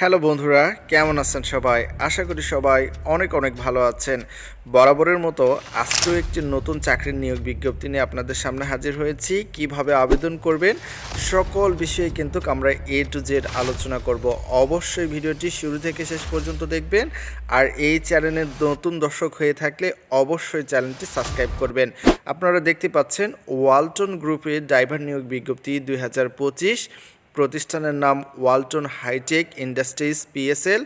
Hello বন্ধুরা, কেমন আছেন সবাই? আশা করি সবাই অনেক অনেক ভালো আছেন। বরাবরের মতো আজকেও একটি নতুন চাকরির নিয়োগ বিজ্ঞপ্তি নিয়ে আপনাদের সামনে হাজির হয়েছি। কীভাবে আবেদন করবেন সকল বিষয়ে কিন্তু আমরা এ টু জেড আলোচনা করব। অবশ্যই ভিডিওটি শুরু থেকে শেষ পর্যন্ত দেখবেন আর এই চ্যানেলের নতুন দর্শক হয়ে থাকলে অবশ্যই চ্যানেলটি সাবস্ক্রাইব করবেন। আপনারা দেখতে পাচ্ছেন ওয়ালটন গ্রুপের ড্রাইভার নিয়োগ বিজ্ঞপ্তি দুই হাজার পঁচিশ। প্রতিষ্ঠানের নাম ওয়ালটন হাইটেক ইন্ডাস্ট্রিজ পিএসএল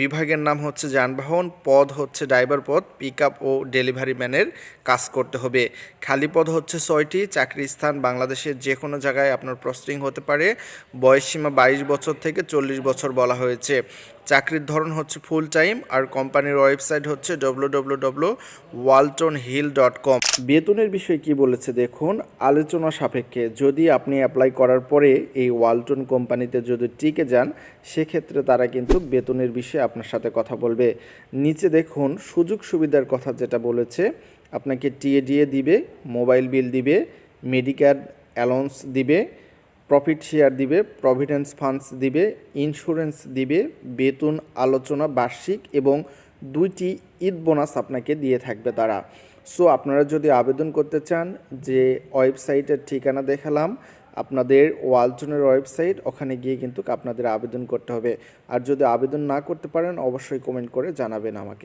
বিভাগের নাম হচ্ছে যানবাহন, পদ হচ্ছে ড্রাইভার পদ পিক ও ডেলিভারি ম্যানের কাজ করতে হবে। খালি পদ হচ্ছে ছয়টি, চাকরির স্থান বাংলাদেশের যে কোনো জায়গায় আপনার পোস্টিং হতে পারে। বয়সসীমা বাইশ বছর থেকে চল্লিশ বছর বলা হয়েছে। চাকরির ধরন হচ্ছে ফুল টাইম আর কোম্পানির ওয়েবসাইট হচ্ছে W Walton hill dot com বেতনের বিষয়ে কি বলেছে দেখুন, আলোচনা সাপেক্ষে যদি আপনি অ্যাপ্লাই করার পরে এই ওয়ালটন কোম্পানিতে যদি টিকে যান, সেক্ষেত্রে তারা কিন্তু বেতনের বিষয়ে আপনার সাথে কথা বলবে। নিচে দেখুন, সুযোগ সুবিধার কথা যেটা বলেছে, আপনাকে টিএডিএ দিবে, মোবাইল বিল দিবে মেডিকেল অ্যালাউন্স দিবে প্রফিট শেয়ার দিবে প্রভিডেন্স ফান্ডস দিবে ইন্স্যুরেন্স দিবে, বেতন আলোচনা বার্ষিক এবং দুইটি ঈদ বোনাস আপনাকে দিয়ে থাকবে তারা। সো আপনারা যদি আবেদন করতে চান, যে ওয়েবসাইটের ঠিকানা দেখালাম আপনাদের ওয়ালটনের ওয়েবসাইট, ওখানে গিয়ে কিন্তু আপনাদের আবেদন করতে হবে। আর যদি আবেদন না করতে পারেন, অবশ্যই কমেন্ট করে জানাবেন আমাকে।